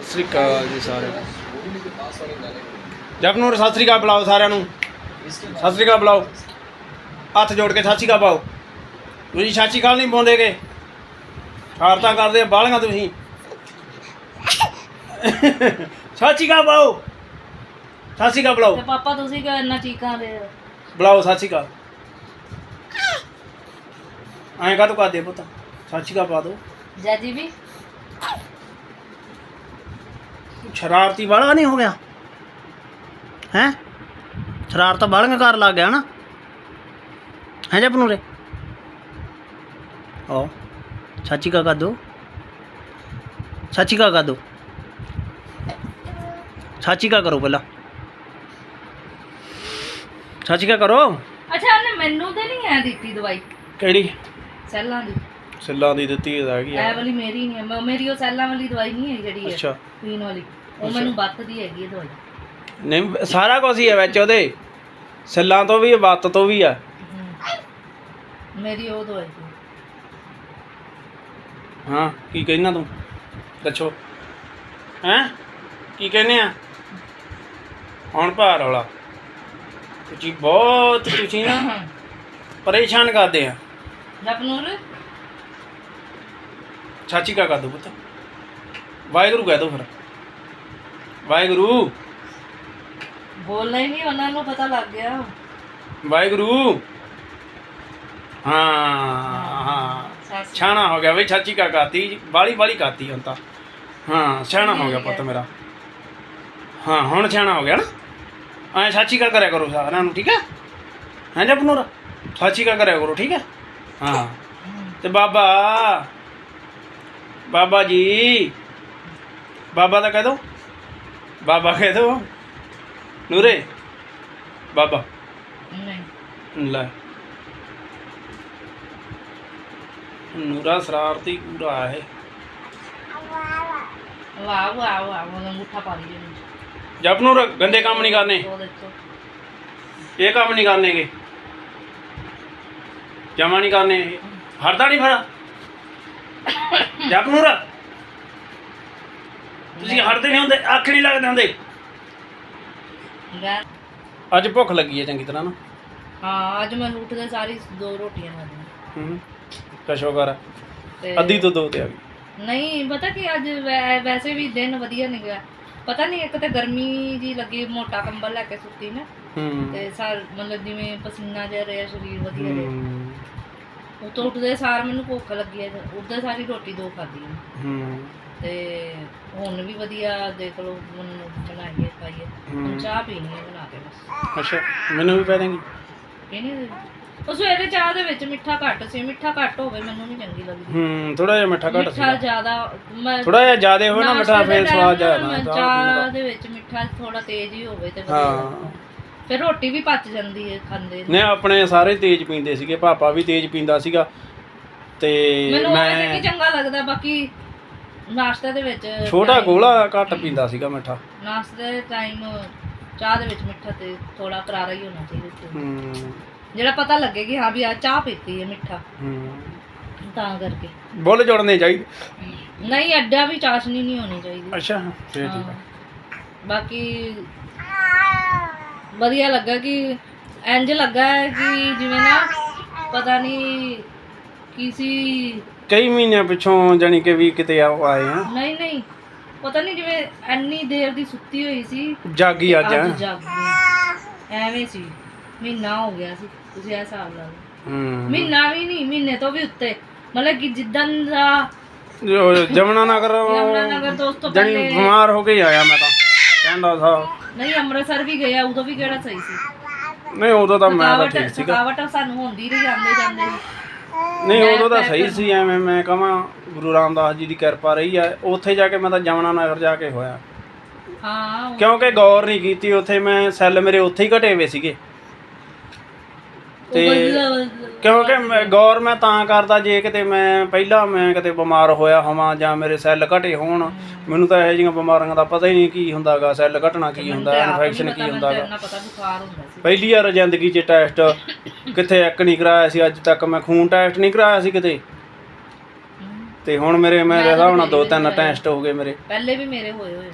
ਸਤਿ ਸ੍ਰੀ ਅਕਾਲ ਜੀ ਸਾਰਿਆਂ ਨੂੰ ਜਪਨੂਰ ਸਤਿ ਸ੍ਰੀ ਅਕਾਲ ਬੁਲਾਓ ਸਾਰਿਆਂ ਨੂੰ। ਸਤਿ ਸ੍ਰੀ ਅਕਾਲ ਬੁਲਾਓ। ਹੱਥ ਜੋੜ ਕੇ ਸਤਿ ਸ੍ਰੀ ਅਕਾਲ ਪਾਓ। ਤੁਸੀਂ ਸਤਿ ਸ੍ਰੀ ਅਕਾਲ ਨਹੀਂ ਪਾਉਂਦੇਗੇ ਸ਼ਰਾਰਤਾਂ ਕਰਦੇ ਬਾਲੀਆਂ ਤੁਸੀਂ। ਸਤਿ ਸ੍ਰੀ ਅਕਾਲ ਪਾਓ। ਸਤਿ ਸ੍ਰੀ ਅਕਾਲ ਬੁਲਾਓ। ਤੇ ਪਾਪਾ ਤੁਸੀਂ ਕਿਉਂ ਇੰਨਾ ਚੀਕਾਂ ਦੇ ਬੁਲਾਓ ਸਤਿ ਸ਼੍ਰੀ ਅਕਾਲ। ਐਂ ਕਾ ਤੂੰ ਕਰਦੇ ਪੁੱਤ? ਸਤਿ ਸ਼੍ਰੀ ਅਕਾਲ ਪਾ ਦੋ ਜੈਜੀ ਵੀ? ਸ਼ਰਾਰਤੀ ਵਾਲਾ ਨਹੀਂ ਹੋ ਗਿਆ। ਹੈ? ਸ਼ਰਾਰਤਾਂ ਬਾਲੀਆਂ ਕਰ ਲੱਗ ਗਿਆ ਨਾ। ਹੈ ਜਪ ਨੂਰੇ ਓ ਅਕਾਲ ਕਰ ਦੋ ਅਕਾਲ ਕਰ ਦੋ ਸ਼੍ਰੀ ਅਕਾਲ ਕਰੋ ਪਹਿਲਾਂ। ਸ਼੍ਰੀ ਅਕਾਲ ਕਰੋ। ਅੱਛਾ ਉਹਨੇ ਮੈਨੂੰ ਤੇ ਨਹੀਂ ਐ ਦਿੱਤੀ ਦਵਾਈ। ਕਿਹੜੀ? ਸੈੱਲਾਂ ਦੀ। ਸਿੱਲਾਂ ਦੀ ਦਿੱਤੀ ਹੈਗੀ ਐ ਆ ਵਾਲੀ ਮੇਰੀ ਨਹੀਂ ਹੈ। ਮ- ਮੇਰੀ ਉਹ ਸੈੱਲਾਂ ਵਾਲੀ ਦਵਾਈ ਨਹੀਂ ਹੈ ਜਿਹੜੀ ਹੈ। ਅੱਛਾ। ਪੀਣ ਵਾਲੀ। ਉਹ ਮੈਨੂੰ ਬੱਤ ਦੀ ਹੈਗੀ ਹੈ ਦਵਾਈ। ਨਹੀਂ ਸਾਰਾ ਕੁਝ ਹੀ ਹੈ ਵਿੱਚ ਉਹਦੇ। ਸਿੱਲਾਂ ਤੋਂ ਵੀ ਵੱਤ ਤੋਂ ਵੀ ਆ। ਹਮ। ਮੇਰੀ ਉਹ ਦਵਾਈ ਸੀ। ਹਾਂ ਕੀ ਕਹਿਣਾ ਤੂੰ? ਦੱਸੋ। ਹੈਂ? ਕੀ ਕਹਿੰਦੇ ਆ? ਹੁਣ ਭਾਰ ਵਾਲਾ। ਤੁਸੀਂ ਬਹੁਤ ਤੁਸੀਂ ਨਾ ਪਰੇਸ਼ਾਨ ਕਰਦੇ ਆ। ਜਪਨੂਰ? ਚਾਚੀ ਕਾ ਕਰ ਦੋ ਪੁੱਤ। ਵਾਹਿਗੁਰੂ ਕਹਿ ਦੋ ਫਿਰ। ਵਾਹਿਗੁਰੂ। ਬੋਲਣਾ ਹੀ ਨਹੀਂ ਉਹਨਾਂ ਨੂੰ ਪਤਾ ਲੱਗ ਗਿਆ। ਵਾਹਿਗੁਰੂ। ਹਾਂ ਹਾਂ ਸੱਸ। ਛਾਣਾ ਹੋ ਗਿਆ ਬਈ ਚਾਚੀ ਕਾ ਕਾਤੀ ਬਾਲੀ ਬਾਲੀ ਕਾਤੀ ਹੁਣ ਤਾਂ। ਹਾਂ ਛਾਣਾ ਹੋ ਗਿਆ ਪੁੱਤ ਮੇਰਾ। ਹਾਂ ਹੁਣ ਛਾਣਾ ਹੋ ਗਿਆ ਨਾ। ਐ ਚਾਚੀ ਕਾ ਕਰਿਆ ਕਰੋ ਸਾਰਿਆਂ ਨੂੰ ਠੀਕ ਹੈ? ਹਾਂ ਜਪਨੂਰ ਚਾਚੀ ਕਾ ਕਰਿਆ ਕਰੋ ਠੀਕ ਹੈ? ਹਾਂ। ਤੇ ਬਾਬਾ ਬਾਬਾ ਜੀ ਬਾਬਾ ਦਾ ਕਹਿ ਦੋ। ਦੋ। ਨੂਰੇ ਬਾਬਾ। ਨਹੀਂ। ਲੈ। ਨੂਰਾ ਸ਼ਰਾਰਤੀ ਪੂਰਾ ਹੈ ਵਾਹ ਵਾਹ ਵਾਹ ਉਹ ਅੰਗੂਠਾ ਪਾ ਲਈ ਇਹਨੂੰ। ਜਪਨੂਰ ਗੰਦੇ ਕੰਮ ਨਹੀਂ ਕਰਨੇ। ਇਹ ਕੰਮ ਨਹੀਂ ਕਰਨੇਗੇ। ਜਮਾ ਨਹੀਂ ਕਰਨੇ। ਹਰਦਾ ਨਹੀਂ ਫੜਾ ਜਪਨੂਰ ਤੁਸੀਂ ਹਰਦੇ ਨਹੀਂ ਹੁੰਦੇ ਅੱਖ ਨਹੀਂ ਲੱਗਦੇ ਹੁੰਦੇ। ਅੱਜ ਭੁੱਖ ਲੱਗੀ ਹੈ ਚੰਗੀ ਤਰ੍ਹਾਂ ਨਾ। ਹਾਂ ਅੱਜ ਮੈਂ ਉੱਠਦੇ ਸਾਰੀ ਦੋ ਰੋਟੀਆਂ ਖਾਧੀਆਂ ਹੂੰ ਕਸ਼ੋ ਕਰ ਤੇ ਅੱਧੀ ਤੋਂ ਦੋ ਤੇ ਆ ਗਈ। ਨਹੀਂ ਪਤਾ ਕਿ ਅੱਜ ਵੈ- ਵੈਸੇ ਵੀ ਦਿਨ ਵਧੀਆ ਨਹੀਂ ਗਿਆ ਪਤਾ ਨਹੀਂ ਇੱਕ ਤਾਂ ਗਰਮੀ ਜੀ ਲੱਗੀ ਮੋਟਾ ਕੰਬਲ ਲੈ ਕੇ ਸੁੱਤੀ ਨਾ ਹੂੰ। ਤੇ ਸਾਰ ਮਤਲਬ ਜਿਵੇਂ ਪਸੀਨਾ ਜਿਹਾ ਰਿਹਾ ਸਰੀਰ ਵਧੀਆ ਰਿਹਾ। ਹੂੰ ਉਹ ਤੋਂ ਉੱਠਦੇ ਸਾਰ ਮੈਨੂੰ ਭੁੱਖ ਲੱਗੀ ਹੈ ਉੱਠਦੇ ਸਾਰੀ ਰੋਟੀ ਦੋ ਖਾਧੀ ਹੂੰ। ਤੇ ਹੁਣ ਵੀ ਵਧੀਆ ਦੇਖ ਲਓ ਹੁਣ ਬਣਾਈਏ ਖਾਈਏ। ਹੁਣ। ਚਾਹ ਪੀਣੀ ਹੈ ਬਣਾ ਕੇ ਬਸ। ਅੱਛਾ ਮੈਨੂੰ ਵੀ ਪੈ ਦੇਂਗੀ ਪੀਣੀ ਉਹ ਸਵੇਰੇ ਚਾਹ ਦੇ ਵਿੱਚ ਮਿੱਠਾ ਘੱਟ ਸੀ ਮਿੱਠਾ ਘੱਟ ਹੋਵੇ ਮੈਨੂੰ ਨਹੀਂ ਚੰਗੀ ਲੱਗਦੀ। ਹੂੰ ਥੋੜਾ ਜਿਹਾ ਮਿੱਠਾ ਘੱਟ ਮਿੱਠਾ ਸੀ ਜ਼ਿਆਦਾ ਮੈਂ ਥੋੜਾ ਜਿਹਾ ਜ਼ਿਆਦਾ ਹੋਵੇ ਨਾ ਮਿੱਠਾ ਫੇਰ ਸਵਾਦ ਨਾ ਚਾਹ ਦੇ ਵਿੱਚ ਮਿੱਠਾ ਥੋੜਾ ਤੇਜ਼ ਹੀ ਹੋਵੇ ਤੇ। ਹਾਂ। ਫਿਰ ਰੋਟੀ ਵੀ ਪਚ ਜਾਂਦੀ ਹੈ ਖਾਂਦੇ ਨੂੰ। ਆਪਣੇ ਸਾਰੇ ਤੇਜ਼ ਪੀਂਦੇ ਸੀਗੇ ਪਾਪਾ ਵੀ ਤੇਜ਼ ਪੀਂਦਾ ਸੀਗਾ। ਤੇ ਮੈਨੂੰ ਵੀ ਮੈਂ ਚੰਗਾ ਲੱਗਦਾ ਬਾਕੀ ਨਾਸ਼ਤੇ ਦੇ ਵਿੱਚ ਛੋਟਾ ਗੋਲਾ ਘੱਟ ਪੀਂਦਾ ਸੀਗਾ ਮਿੱਠਾ। ਨਾਸ਼ਤੇ ਦੇ ਟਾਈਮ ਚਾਹ ਦੇ ਵਿੱਚ ਮਿੱਠਾ ਤੇ ਥੋੜਾ ਕਰਾਰਾ ਹੀ ਹੋਣਾ ਚਾਹੀਦਾ ਸੀ। ਹੂੰ। ਜਿਹੜਾ ਪਤਾ ਲੱਗੇ ਕਿ ਹਾਂ ਵੀ ਆ ਚਾਹ ਪੀਤੀ ਹੈ ਮਿੱਠਾ ਹੂੰ। ਤਾਂ ਕਰਕੇ। ਬੁੱਲ ਜੋੜਨੇ ਚਾਹੀਦੇ। ਨਹੀਂ ਅੱਡਾ ਵੀ ਚਾਸ਼ਨੀ ਨਹੀਂ ਹੋਣੀ ਚਾਹੀਦੀ। ਅੱਛਾ ਫੇਰ ਠੀਕ ਹਾਂ। ਆ ਬਾਕੀ ਵਧੀਆ ਲੱਗਾ ਕਿ ਇੰਜ ਲੱਗਾ ਹੈ ਕਿ ਜਿਵੇਂ ਨਾ ਪਤਾ ਨਹੀਂ ਕਿਸੇ ਕਈ ਮਹੀਨਿਆਂ ਪਿੱਛੋਂ ਜਾਨੀ ਕਿ ਵੀ ਕਿਤੇ ਆ- ਆਏ ਆ। ਨਹੀਂ ਨਹੀਂ ਪਤਾ ਨਹੀਂ ਜਿਵੇਂ ਇੰਨੀ ਦੇਰ ਦੀ ਸੁੱਤੀ ਹੋਈ ਸੀ ਜਾਗੀ ਅੱਜ ਅੱਜ ਜਾਗ। ਗਈ ਐਵੇਂ ਸੀ। ਮਹੀਨਾ ਹੋ ਗਿਆ ਸੀ ਤੁਸੀਂ ਇਹ ਹਿਸਾਬ ਲਾ ਲਓ। ਹੂੰ। ਮਹੀਨਾ ਵੀ ਨਹੀਂ ਮਹੀਨੇ ਤੋਂ ਵੀ ਉੱਤੇ। ਮਤਲਬ ਕਿ ਜਿੱਦਣ ਦਾ ਜੋ ਜਮਨਾ ਨਗਰ ਯਮੁਨਾ ਨਗਰ ਤੋਂ ਉਸ ਤੋਂ ਜਾਨੀ ਪਹਿਲੇ ਬਿਮਾਰ ਹੋ ਕੇ ਹੀ ਆਇਆ ਮੈਂ ਤਾਂ। ਕਹਿੰਦਾ ਥਾ। ਨਹੀਂ ਅੰਮ੍ਰਿਤਸਰ ਵੀ ਗਿਆ ਉਦੋਂ ਵੀ ਕਿਹੜਾ ਸਹੀ ਸੀ? ਨਹੀਂ ਉਦੋਂ ਤਾਂ ਮੈਂ ਤਾਂ ਥਕਾਵਟ ਠੀਕ ਸੀਗਾ। ਥਕਾਵਟ ਸਾਨੂੰ ਹੁੰਦੀ ਰਹੀ ਜਾਂਦੇ ਜਾਂਦੇ। ਨਹੀਂ ਉਦੋਂ ਤਾਂ ਸਹੀ ਸੀ ਐਵੇਂ ਮੈਂ ਕਹਾਂ ਗੁਰੂ ਰਾਮਦਾਸ ਜੀ ਦੀ ਕਿਰਪਾ ਰਹੀ ਆ। ਉੱਥੇ ਜਾ ਕੇ ਮੈਂ ਤਾਂ ਜਮਨਾ ਨਗਰ ਜਾ ਕੇ ਹੋਇਆ। ਹਾਂ ਕਿਉਂਕਿ ਗੌਰ ਨਹੀਂ ਕੀਤੀ ਉੱਥੇ ਮੈਂ ਸੈੱਲ ਮੇਰੇ ਉੱਥੇ ਹੀ ਘਟੇ ਹੋਏ ਸੀਗੇ। ਤੇ ਕਿਉਂਕਿ ਮੈਂ ਗੌਰ ਮੈਂ ਤਾਂ ਕਰਦਾ ਜੇ ਕਿਤੇ ਮੈਂ ਪਹਿਲਾਂ ਮੈਂ ਕਿਤੇ ਬਿਮਾਰ ਹੋਇਆ ਹੋਵਾਂ ਜਾਂ ਮੇਰੇ ਸੈੱਲ ਘਟੇ ਹੋਣ ਮੈਨੂੰ ਤਾਂ ਇਹੋ ਜਿਹੀਆਂ ਬਿਮਾਰੀਆਂ ਦਾ ਪਤਾ ਹੀ ਨਹੀਂ ਕੀ ਹੁੰਦਾਗਾ ਸੈੱਲ ਘਟਣਾ ਕੀ ਹੁੰਦਾ ਇਨਫੈਕਸ਼ਨ ਕੀ ਹੁੰਦਾਗਾ। ਨਾ ਪਤਾ ਬੁਖਾਰ ਹੁੰਦਾ ਸੀ। ਪਹਿਲੀ ਵਾਰ ਜ਼ਿੰਦਗੀ 'ਚ ਟੈਸਟ ਕਿਤੇ ਇੱਕ ਨਹੀਂ ਕਰਾਇਆ ਸੀ ਅੱਜ ਤੱਕ ਮੈਂ ਖੂਨ ਟੈਸਟ ਨਹੀਂ ਕਰਾਇਆ ਸੀ ਕਿਤੇ। ਤੇ ਹੁਣ ਮੇਰੇ ਮੇਰੇ ਹਿਸਾਬ ਨਾਲ ਦੋ ਤਿੰਨ ਟੈਸਟ ਹੋ ਗਏ ਮੇਰੇ। ਪਹਿਲੇ ਵੀ ਮੇਰੇ ਹੋਏ ਹੋਏ ਨੇ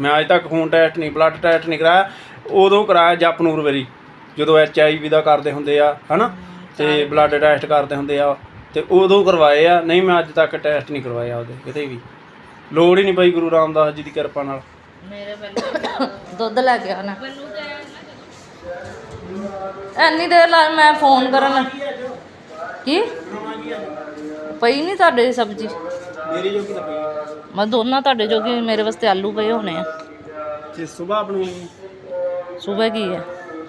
ਮੈਂ ਅਜੇ ਤੱਕ ਖੂਨ ਟੈਸਟ ਨਹੀਂ ਬਲੱਡ ਟੈਸਟ ਨਹੀਂ ਕਰਾਇਆ ਉਦੋਂ ਕਰਾਇਆ ਜਪਨੂਰ ਵਾਰੀ। ਜਦੋਂ ਐਚ ਆਈ ਵੀ ਦਾ ਕਰਦੇ ਹੁੰਦੇ ਆ ਹਨਾ? ਤੇ ਬਲੱਡ ਟੈਸਟ ਕਰਦੇ ਹੁੰਦੇ ਆ। ਤੇ ਉਦੋਂ ਕਰਵਾਏ ਆ। ਨਹੀਂ ਮੈਂ ਅੱਜ ਤੱਕ ਟੈਸਟ ਨਹੀਂ ਕਰਵਾਇਆ ਉਹਦੇ ਕਿਤੇ ਵੀ। ਲੋੜ ਹੀ ਨਹੀਂ ਪਈ ਗੁਰੂ ਰਾਮਦਾਸ ਜੀ ਦੀ ਕਿਰਪਾ ਨਾਲ। ਮੇਰੇ ਪਹਿਲੇ ਦੁੱਧ ਲੈ ਕੇ ਆਣਾ ਐਨੀ ਦੇਰ ਲਾ ਮੈਂ ਫੋਨ ਕਰਨ। ਕੀ? ਪਈ ਨਹੀਂ ਤੁਹਾਡੇ ਸਬਜ਼ੀ? ਮੇਰੀ ਜੋ ਕੀ ਤਾਂ ਪਈ ਮੈਂ ਦੋਨਾਂ ਤੁਹਾਡੇ ਜੋਗੇ ਮੇਰੇ ਵਾਸਤੇ ਆਲੂ ਪਏ ਹੋਣੇ ਆ। ਤੇ ਸਵੇਰ ਆਪਣੀ ਸਵੇਰ ਕੀ ਹੈ?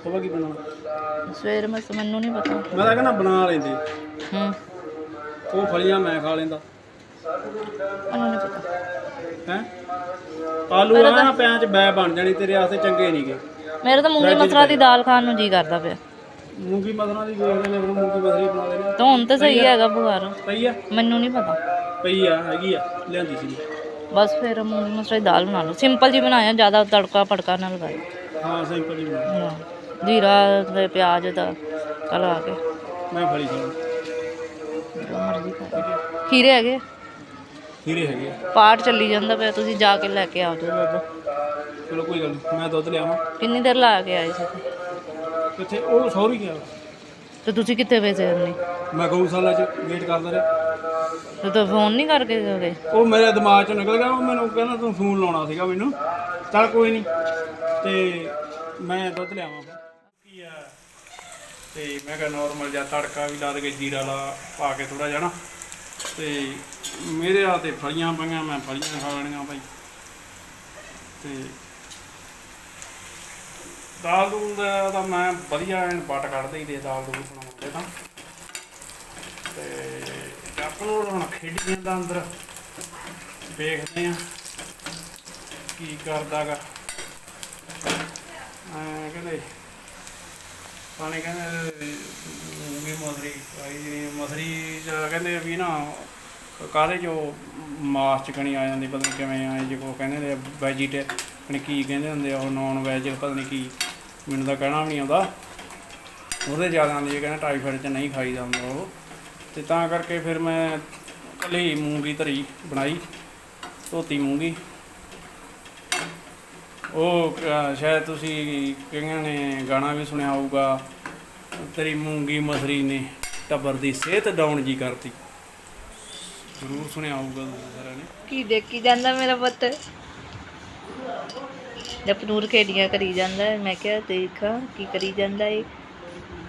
ਸਵੇਰ ਕੀ ਬਣਾਉਣਾ। ਸਵੇਰ ਮੈਂ ਮੈਨੂੰ ਨਹੀਂ ਪਤਾ। ਮੈਂ ਤਾਂ ਕਹਿੰਦਾ ਬਣਾ ਲੈਂਦੇ। ਹੂੰ। ਉਹ ਫਲੀਆਂ ਮੈਂ ਖਾ ਲੈਂਦਾ। ਮੈਨੂੰ ਨਹੀਂ ਪਤਾ। ਹੈ? ਆਲੂ ਆ ਨਾ ਪਿਆਂ ਚ ਬੈ ਬਣ ਜਾਣੀ ਤੇਰੇ ਵਾਸਤੇ ਚੰਗੇ ਨਹੀਂਗੇ ਮੇਰੇ ਤਾਂ ਮੂੰਗੀ ਮਸਰਾ ਦੀ ਦਾਲ ਖਾਣ ਨੂੰ ਜੀ ਕਰਦਾ ਪਿਆ। ਮੂੰਗੀ ਮਸਰਾਂ ਦੀ ਵੇਖ ਲੈਣੇ ਹੁਣ ਮੂੰਗੀ ਮਸਰੀ ਬਣਾ ਲੈਣੇ ਤਾਂ ਹੁਣ ਤਾਂ ਸਹੀ ਹੈਗਾ ਬੁਖਾਰ। ਪਈ ਆ? ਮੈਨੂੰ ਨਹੀਂ ਪਤਾ। ਪਈ ਆ ਹੈਗੀ ਆ ਲਿਆਂਦੀ ਸੀ ਬਸ ਫਿਰ ਮੂੰਗੀ ਮਸਰਾ ਦੀ ਦਾਲ ਬਣਾ ਲਓ। ਸਿੰਪਲ ਜੀ ਬਣਾਇਆ ਜ਼ਿਆਦਾ ਤੜਕਾ ਪੜਕਾ ਨਾ ਲਗਾਇਆ ਹਾਂ ਸਿੰਪਲ ਹੀ ਬਣਾ ਹਾਂ, ਜੀਰਾ ਤੇ ਪਿਆਜ਼ ਦਾ ਕਲਾ ਕੇ। ਮੈਂ ਫਲੀ ਖਾਣਾ ਜੋ ਮਰਜ਼ੀ ਖਾ ਖੀਰੇ ਹੈਗੇ? ਹੀਰੇ ਹੈਗੇ ਆ। ਪਾਠ ਚੱਲੀ ਜਾਂਦਾ ਪਿਆ ਤੁਸੀਂ ਜਾ ਕੇ ਲੈ ਕੇ ਆਓ ਜੋ ਦੁੱਧ ਚਲੋ ਕੋਈ ਗੱਲ ਨਹੀਂ ਮੈਂ ਦੁੱਧ ਲਿਆਵਾਂ। ਕਿੰਨੀ ਦੇਰ ਲਾ ਕੇ ਆਏ ਸੀ? ਕਿੱਥੇ? ਉਹ ਸੌਰੀ ਗਿਆ ਤੇ ਤੁਸੀਂ ਕਿੱਥੇ ਵੇਚੇ ਨਹੀਂ ਮੈਂ ਗਊਸ਼ਾਲਾ ਚ ਵੇਟ ਕਰਦਾ ਰਿਹਾ। ਤੇ ਤੁਸੀਂ ਫੋਨ ਨਹੀਂ ਕਰਕੇ ਗਏ? ਉਹ ਮੇਰੇ ਦਿਮਾਗ ਚੋਂ ਨਿਕਲ ਗਿਆ ਉਹ ਮੈਨੂੰ ਕਹਿੰਦਾ ਤੂੰ ਫੋਨ ਲਾਉਣਾ ਸੀਗਾ ਮੈਨੂੰ। ਚੱਲ ਕੋਈ ਨਹੀਂ ਤੇ ਮੈਂ ਦੁੱਧ ਲਿਆਵਾਂ। ਫਿਰ ਤੇ ਮੈਂ ਕਿਹਾ ਨਾਰਮਲ ਜਿਹਾ ਤੜਕਾ ਵੀ ਲਾ ਦੇ ਜੀਰਾ ਲਾ, ਪਾ ਕੇ ਥੋੜਾ ਜਿਹਾ ਨਾ। ਤੇ ਮੇਰੇ ਆ ਤੇ ਫਲੀਆਂ ਪਈਆਂ, ਮੈਂ ਫਲੀਆਂ ਖਾ ਲੈਣੀਆਂ ਭਾਈ ਤੇ ਦਾਲ ਦੂਲ ਦਾ ਤਾਂ ਮੈਂ ਵਧੀਆ ਐਨ ਪਟ ਕੱਢ ਦੇਈ ਦੇ ਦਾਲ ਦੂਲ ਬਣਾਉਂਦੇ ਤਾਂ। ਤੇ ਆਪਾਂ ਨੂੰ ਹੁਣ ਖੇਡੀ ਜਾਂਦਾ ਅੰਦਰ ਵੇਖਦੇ ਆ ਕੀ ਕਰਦਾਗਾ ਆ ਕਹਿੰਦੇ ਪਾਣੀ ਕਹਿੰਦੇ ਮੂੰਗੀ ਮਸਰੀ ਆਈ ਜਿਹੜੀ ਮਸਰੀ ਚ ਕਹਿੰਦੇ ਵੀ ਨਾ, ਕਾਹਦੇ ਜੋ ਮਾਸ ਚ ਕਣੀ ਆ ਜਾਂਦੀ, ਪਤਾ ਨਹੀਂ ਕਿਵੇਂ ਆਏ ਜੇ ਕੋ ਕਹਿੰਦੇ ਨੇ ਵੈਜੀਟੇ ਕੀ ਕਹਿੰਦੇ ਹੁੰਦੇ ਆ ਉਹ ਨੌਨ ਵੈਜ ਪਤਾ ਨਹੀਂ ਕੀ, ਮੈਨੂੰ ਤਾਂ ਕਹਿਣਾ ਵੀ ਨਹੀਂ ਆਉਂਦਾ। ਉਹਦੇ ਜ਼ਿਆਦਾ ਆਉਂਦੀ ਹੈ ਕਹਿੰਦਾ ਟਾਈਫਾਇਡ ਚ ਨਹੀਂ ਖਾਈਦਾ ਹੁੰਦਾ ਉਹ। ਤੇ ਤਾਂ ਕਰਕੇ ਫਿਰ ਮੈਂ ਕੱਲੀ ਮੂੰਗੀ ਧਰੀ ਬਣਾਈ, ਧੋਤੀ ਮੂੰਗੀ। ਉਹ ਅਹ, ਸ਼ਾਇਦ ਤੁਸੀਂ ਕਈਆਂ ਨੇ ਗਾਣਾ ਵੀ ਸੁਣਿਆ ਹੋਊਗਾ। ਤੇਰੀ ਮੂੰਗੀ ਮਸਰੀ ਨੇ ਟੱਬਰ ਦੀ ਸਿਹਤ ਡਾਊਨ ਜੀ ਕਰਤੀ। ਜ਼ਰੂਰ ਸੁਣਿਆ ਹੋਊਗਾ ਤੁਸੀਂ ਸਾਰਿਆਂ ਨੇ। ਕੀ ਦੇਖੀ ਜਾਂਦਾ ਮੇਰਾ ਪੁੱਤ? ਜਪਨੂਰ ਖੇਡੀਆਂ ਕਰੀ ਜਾਂਦਾ ਹੈ। ਮੈਂ ਕਿਹਾ ਦੇਖਾਂ ਕੀ ਕਰੀ ਜਾਂਦਾ ਏ।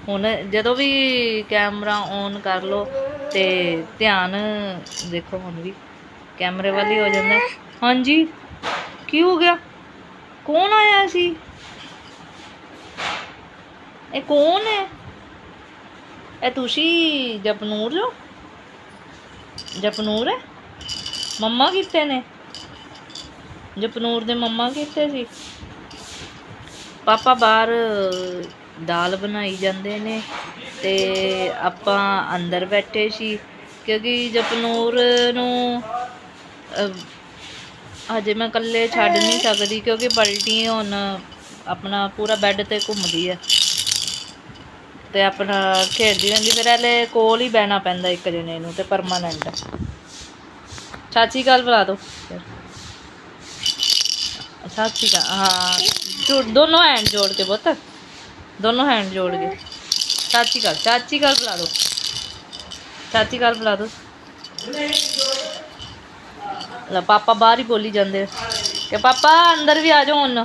ਹੁਣ ਜਦੋਂ ਵੀ ਕੈਮਰਾ ਔਨ ਕਰ ਲੋ ਤੇ ਧਿਆਨ ਦੇਖੋ ਹੁਣ ਵੀ ਕੈਮਰੇ ਵੱਲ ਹੀ ਹੋ ਜਾਂਦਾ। ਹੈ। ਹਾਂਜੀ ਕੀ ਹੋ ਗਿਆ? ਕੌਣ ਆਇਆ ਸੀ? ਇਹ ਕੌਣ ਹੈ? ਇਹ ਤੁਸੀਂ, ਜਪਨੂਰ ਜੋ? ਜਪਨੂਰ ਹੈ? ਮੰਮਾ ਕਿੱਥੇ ਨੇ? ਜਪਨੂਰ ਦੇ ਮੰਮਾ ਕਿੱਥੇ ਸੀ? ਪਾਪਾ ਬਾਹਰ ਦਾਲ ਬਣਾਈ ਜਾਂਦੇ ਨੇ ਤੇ ਆਪਾਂ ਅੰਦਰ ਬੈਠੇ ਸੀ ਕਿਉਂਕਿ ਜਪਨੂਰ ਨੂੰ ਹਜੇ ਮੈਂ ਇਕੱਲੇ ਛੱਡ ਨਹੀਂ ਸਕਦੀ ਕਿਉਂਕਿ ਪਲਟੀ ਹੁਣ ਆਪਣਾ ਪੂਰਾ ਬੈੱਡ ਤੇ ਘੁੰਮਦੀ ਹੈ ਤੇ ਆਪਣਾ ਖੇਡਦੀ ਰਹਿੰਦੀ, ਫਿਰ ਇਹਲੇ ਕੋਲ ਹੀ ਬਹਿਣਾ ਪੈਂਦਾ ਇੱਕ ਜਣੇ ਨੂੰ ਤੇ ਪਰਮਾਨੈਂਟ ਚਾਚੀ ਗੱਲ ਬੁਲਾ ਦੋ। ਚਾਚੀ ਦਾ ਹਾਂ, ਜੋੜ, ਦੋਨੋਂ ਹੈਂਡ ਜੋੜ ਕੇ ਪੁੱਤ। ਦੋਨੋਂ ਹੈਂਡ ਜੋੜ ਕੇ। ਚਾਚੀ ਗੱਲ ਚਾਚੀ ਗੱਲ ਬੁਲਾ ਦੋ। ਚਾਚੀ ਗੱਲ ਬੁਲਾ ਦੋ। ਲੈ ਪਾਪਾ ਬਾਹਰ ਹੀ ਬੋਲੀ ਜਾਂਦੇ ਕਿ ਪਾਪਾ ਅੰਦਰ ਵੀ ਆ ਜਾਓ ਹੁਣ।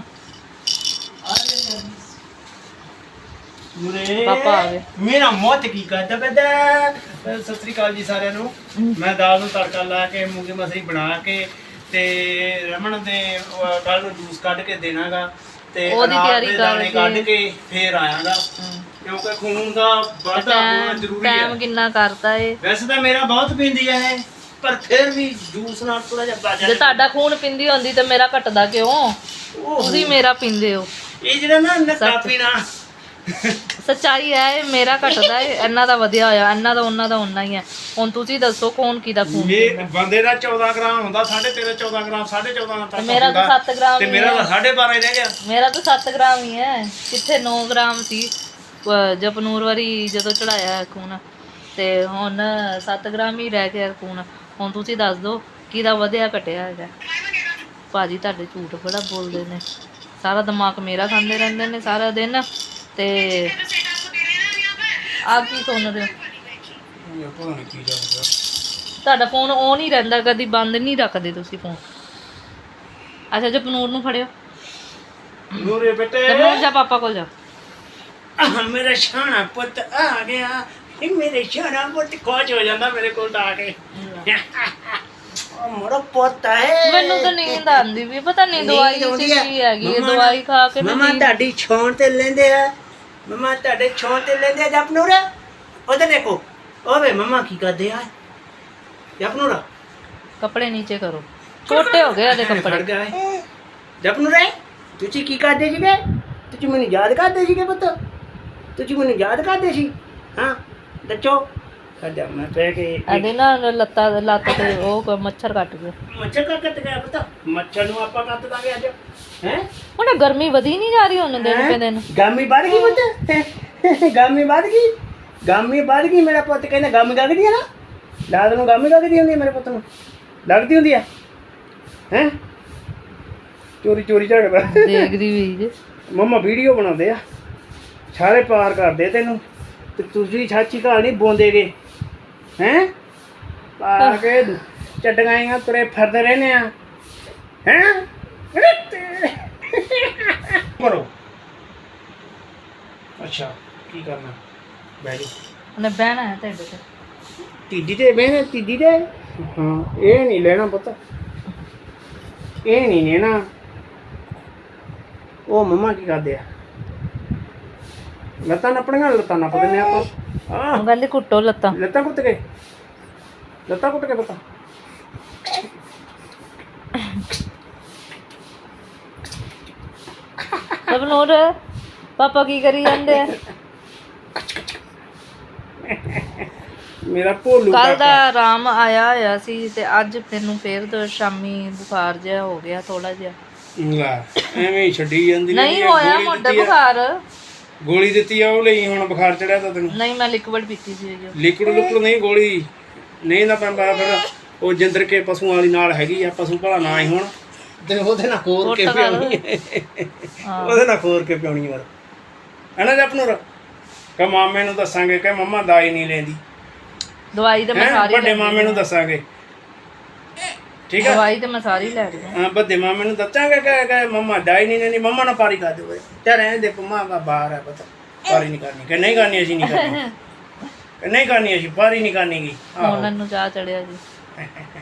ਪਾਪਾ ਆ ਗਏ। ਮੇਰਾ ਮੌਤ ਕੀ ਕਰਦਾ ਬਦਾ ਸਤਿ ਸ੍ਰੀ ਅਕਾਲ ਜੀ ਸਾਰਿਆਂ ਨੂੰ। ਮੈਂ ਦਾਲ ਨੂੰ ਤੜਕਾ ਲਾ ਕੇ ਮੂੰਗੀ ਮਸਰੀ ਬਣਾ ਕੇ ਤੇ ਰਮਣ ਦੇ ਕੱਲ ਨੂੰ ਜੂਸ ਕੱਢ ਕੇ ਦੇਣਾਗਾ ਤੇ ਉਹਦੀ ਅਨਾਰ ਤਿਆਰੀ ਦੇ ਦਾਣੇ ਕਰਕੇ। ਕੱਢ ਕੇ ਫੇਰ ਆਇਆਗਾ। ਕਿਉਂਕਿ ਖੂਨ ਦਾ ਵਾਧਾ ਹੋਣਾ ਟਾਈਮ ਜ਼ਰੂਰੀ ਹੈ ਟਾਈਮ ਕਿੰਨਾ ਕਰਤਾ ਏ? ਵੈਸੇ ਤਾਂ ਮੇਰਾ ਬਹੁਤ ਪੀਂਦੀ ਹੈ ਇਹ, ਪਰ ਫਿਰ ਵੀ ਜੂਸ ਨਾਲ ਥੋੜਾ ਜਿਹਾ ਜੇ ਬਾਜਾ ਤੁਹਾਡਾ ਖੂਨ ਪਿੰਦੀ ਹੁੰਦੀ ਤੇ ਮੇਰਾ ਘਟਦਾ ਕਿਉਂ? ਤੁਸੀਂ ਮੇਰਾ ਪੀਂਦੇ ਹੋ। ਇਹ ਜਿਹੜਾ ਨਾ ਨਕਾ ਪੀਣਾ। ਸੱਚਾਈ ਹੈ ਇਹ ਮੇਰਾ ਘਟਦਾ ਏ ਇਹਨਾਂ ਦਾ ਵਧਿਆ ਹੋਇਆ ਇਹਨਾਂ ਦਾ ਉਹਨਾਂ ਦਾ ਉਹਨਾਂ ਹੀ ਹੈ। ਹੁਣ ਤੁਸੀਂ ਦੱਸੋ ਕੌਣ ਕਿਹਦਾ ਖੂਨ ਇਹ ਬੰਦੇ ਦਾ 14 ਗ੍ਰਾਮ ਹੁੰਦਾ 13.5 14 ਗ੍ਰਾਮ 14.5 ਤੱਕ ਮੇਰਾ ਤਾਂ ਹੁੰਦਾ। 7 ਗ੍ਰਾਮ ਤੇ ਹੀ ਮੇਰਾ ਹੈ। ਤਾਂ 12.5 ਹੀ ਰਹਿ ਗਿਆ। ਮੇਰਾ ਤਾਂ 7 ਗ੍ਰਾਮ ਹੀ ਹੈ। ਕਿੱਥੇ 9 ਗ੍ਰਾਮ ਸੀ? ਜਪਨੂਰ ਵਾਰੀ ਜਦੋਂ ਚੜਾਇਆ ਖੂਨ। ਤੇ ਹੁਣ 7 ਗ੍ਰਾਮ ਹੀ ਰਹਿ ਗਿਆ ਖੂਨ। ਹੁਣ ਤੁਸੀਂ ਦੱਸ ਦਿਓ ਕਿਹਦਾ ਵਧਿਆ ਘਟਿਆ ਹੈਗਾ? ਭਾਜੀ ਤੁਹਾਡੇ ਝੂਠ ਬੜਾ ਬੋਲਦੇ ਨੇ। ਸਾਰਾ ਦਿਮਾਗ ਮੇਰਾ ਖਾਂਦੇ ਰਹਿੰਦੇ ਨੇ ਸਾਰਾ ਦਿਨ ਤੇ ਆਪ ਕੀ ਸੁਣ ਰਹੇ ਹੋ? ਤੁਹਾਡਾ ਫੋਨ ਔਨ ਹੀ ਰਹਿੰਦਾ ਕਦੀ ਬੰਦ ਨਹੀਂ ਰੱਖਦੇ ਤੁਸੀਂ ਫੋਨ ਅੱਛਾ ਜਪਨੂਰ ਨੂੰ ਫੜਿਓ। ਨੂਰੇ ਬੇਟੇ। ਜਪਨੂਰ ਜਾ ਪਾਪਾ ਕੋਲ ਜਾ। ਮੇਰਾ ਸ਼ਾਨਾ ਪੁੱਤ ਆ ਗਿਆ। ਇਹ ਮੇਰੇ ਸ਼ਾਨਾ ਪੁੱਤ ਖੋਜ ਹੋ ਜਾਂਦਾ ਮੇਰੇ ਕੋਲ ਆ ਕੇ। ਉਹ ਮੇਰਾ ਪੁੱਤ ਹੈ। ਮੈਨੂੰ ਤਾਂ ਨੀਂਦ ਆਉਂਦੀ ਵੀ ਪਤਾ ਨਹੀਂ ਦਵਾਈ ਚ ਕੀ ਹੈਗੀ ਹੈ ਦਵਾਈ ਖਾ ਕੇ ਮਮਾ ਤੁਹਾਡੀ ਛੋਣ ਤੇ ਲੈਂਦੇ ਆ। ਮਮਾ ਤੁਹਾਡੇ ਛੋਣ ਤੇ ਲੈਂਦੇ ਆ ਜਪਨੂਰ? ਉਹਦੇ ਦੇਖੋ। ਓਵੇ ਮਮਾ ਕੀ ਕਰਦੇ ਆ? ਜਪਨੂਰ? ਕੱਪੜੇ ਨੀਚੇ ਕਰੋ। ਛੋਟੇ ਹੋ ਗਏ ਇਹਦੇ ਕੱਪੜੇ। ਤੁਸੀਂ ਕੀ ਕਰਦੇ ਸੀਗੇ? ਤੁਸੀਂ ਮੈਨੂੰ ਯਾਦ ਕਰਦੇ ਸੀਗੇ ਪੁੱਤ? ਤੁਸੀਂ ਮੈਨੂੰ ਯਾਦ ਕਰਦੇ ਸੀ? ਹਾਂ ਦੱਸੋ। ਸਾਡਾ ਮੈਂ ਪੈ ਕੇ ਇਹਦੇ ਨਾ ਲੱਤਾਂ ਲੱਤ ਤੇ ਉਹ ਮੱਛਰ ਕੱਟ ਗਏ। ਮੱਛਰ ਕਾ ਕੱਟ ਗਿਆ ਪੁੱਤ। ਮੱਛਰ ਨੂੰ ਆਪਾਂ ਕੱਟ ਦਾਂਗੇ ਅੱਜ। ਹੈ? ਉਹਨੇ ਗਰਮੀ ਵਧੀ ਨਹੀਂ ਜਾ ਰਹੀ ਹੁਣ ਦਿਨ ਪੇ ਦਿਨ। ਗਾਮੀ ਵੱਧ ਗਈ ਪੁੱਤ। ਗਾਮੀ ਵੱਧ ਗਈ। ਗਾਮੀ ਵੱਧ ਗਈ। ਮੇਰਾ ਪੁੱਤ ਕਹਿੰਦਾ ਗਾਮੀ ਲੱਗਦੀ ਹੈ ਨਾ। ਲਾਦ ਨੂੰ ਗਾਮੀ ਲੱਗਦੀ ਹੁੰਦੀ ਹੈ ਮੇਰੇ ਪੁੱਤ ਨੂੰ। ਲੱਗਦੀ ਹੁੰਦੀ ਹੈ ਹੈ? ਚੋਰੀ ਚੋਰੀ ਝਗੜਾ ਦੇਖਦੀ ਵੀ ਜੇ। ਮੰਮਾ ਵੀਡੀਓ ਬਣਾਉਂਦੇ ਆ। ਸਾਰੇ ਪਾਰ ਕਰਦੇ ਤੈਨੂੰ। ਤੇ ਤੁਸੀਂ ਛਾਚੀ ਕਹਾਣੀ ਬੋਂਦੇਗੇ ਹੈ? ਪਾ ਕੇ ਚੱਡਗਾਈਆਂ ਤੁਰੇ ਫਿਰਦੇ ਰਹਿੰਦੇ ਆ। ਹੈ? ਕਰੋ। ਅੱਛਾ ਕੀ ਕਰਨਾ? ਬਹਿ ਜਾ ਉਹਨੇ ਬਹਿਣਾ ਹੈ ਤੁਹਾਡੇ ਤੇ। ਤੀਜੀ ਤੇ ਬਹਿਣਾ ਤੀਜੀ ਤੇ। ਹਾਂ ਇਹ ਨਹੀਂ ਲੈਣਾ ਪੁੱਤ। ਇਹ ਨਹੀਂ ਲੈਣਾ। ਉਹ ਮੰਮਾ ਕੀ ਕਰਦੇ ਆ? ਲੱਤਾਂ ਨੱਪਣੀਆਂ ਲੱਤਾਂ ਨੱਪ ਦਿੰਦੇ ਆਪਾਂ। ਆ ਉਹ ਕਹਿੰਦੇ ਕੁੱਟੋ ਲੱਤਾਂ। ਲੱਤਾਂ ਕੁੱਟ ਕੇ। ਲੱਤਾਂ ਕੁੱਟ ਕੇ ਪਤਾ। ਜਪਨੂਰ ਪਾਪਾ ਕੀ ਕਰੀ ਜਾਂਦੇ ਆ? ਮੇਰਾ ਭੋਲੂ ਕੱਲ ਦਾ ਆਰਾਮ ਆਇਆ ਹੋਇਆ ਸੀ ਤੇ ਅੱਜ ਤੈਨੂੰ ਫੇਰ ਤੋਂ ਸ਼ਾਮੀ ਬੁਖਾਰ ਜਿਹਾ ਹੋ ਗਿਆ ਥੋੜਾ ਜਿਹਾ। ਲੈ ਐਵੇਂ ਹੀ ਛੱਡੀ ਜਾਂਦੀ ਨਹੀਂ ਹੋਇਆ ਆ- ਬੁਖਾਰ। ਗੋਲੀ ਦਿੱਤੀ ਆ ਉਹ ਲਈ ਹੁਣ ਬੁਖਾਰ ਚੜਿਆ ਤਾਂ ਤੈਨੂੰ। ਨਹੀਂ ਮੈਂ ਲਿਕਵਿਡ ਪੀਤੀ ਸੀ ਜੋ ਲਿਕੜ ਲੁਕੜ ਨਹੀਂ ਗੋਲੀ। ਨਹੀਂ ਨਾ ਪੈਂਦਾ ਫਿਰ। ਉਹ ਜਿੰਦਰ ਕੇ ਪਸ਼ੂਆਂ ਵਾਲੀ ਨਾਲ ਹੈਗੀ ਆ ਪਸ਼ੂ ਭਲਾ ਨਾ ਹੀ ਹੁਣ। ਤੇ ਉਹਦੇ ਨਾਲ ਖੋਰ ਕੇ ਹਾਂ। ਉਹਦੇ ਨਾਲ ਖੋਰ ਕੇ ਪਿਆਉਣੀ ਵਾਰ ਹਨਾ ਜਪਨੂਰ ਕਹ ਮਾਮੇ ਨੂੰ ਦੱਸਾਂਗੇ ਕਿ ਮੰਮਾ ਦਾਈ ਨਹੀਂ ਲੈਂਦੀ। ਦਵਾਈ ਤੇ ਮੈਂ? ਸਾਰੀ ਵੱਡੇ ਮਾਮੇ ਨੂੰ ਦੱਸਾਂਗੇ। ਠੀਕ ਆ? ਦਵਾਈ ਤੇ ਮੈਂ ਸਾਰੀ ਲੈ ਲਈ ਹਾਂ ਵੱਡੇ ਮਾਮੇ ਨੂੰ ਦੱਸਾਂਗੇ ਕਿ ਕਿ ਮੰਮਾ ਦਾਈ ਨਹੀਂ ਲੈਂਦੀ ਮੰਮਾ ਨਾਲ ਪਾਰੀ ਕਰ ਦਿਓ ਤੇ ਰਹਿਣ ਦੇ ਪੰਮਾ ਦਾ ਬਾਹਰ ਹੈ ਪਤਾ। ਪਾਰੀ ਨਹੀਂ ਕਰਨੀ। ਕਿ ਨਹੀਂ ਕਰਨੀ ਅਸੀਂ ਨਹੀਂ ਕਰਨੀ। ਕਿ ਨਹੀਂ ਕਰਨੀ ਅਸੀਂ ਪਾਰੀ ਨਹੀਂ ਕਰਨੀ ਗੀ। ਆਹੋ। ਉਹਨਾਂ ਨੂੰ ਚਾਹ ਚੜਿਆ ਜੀ।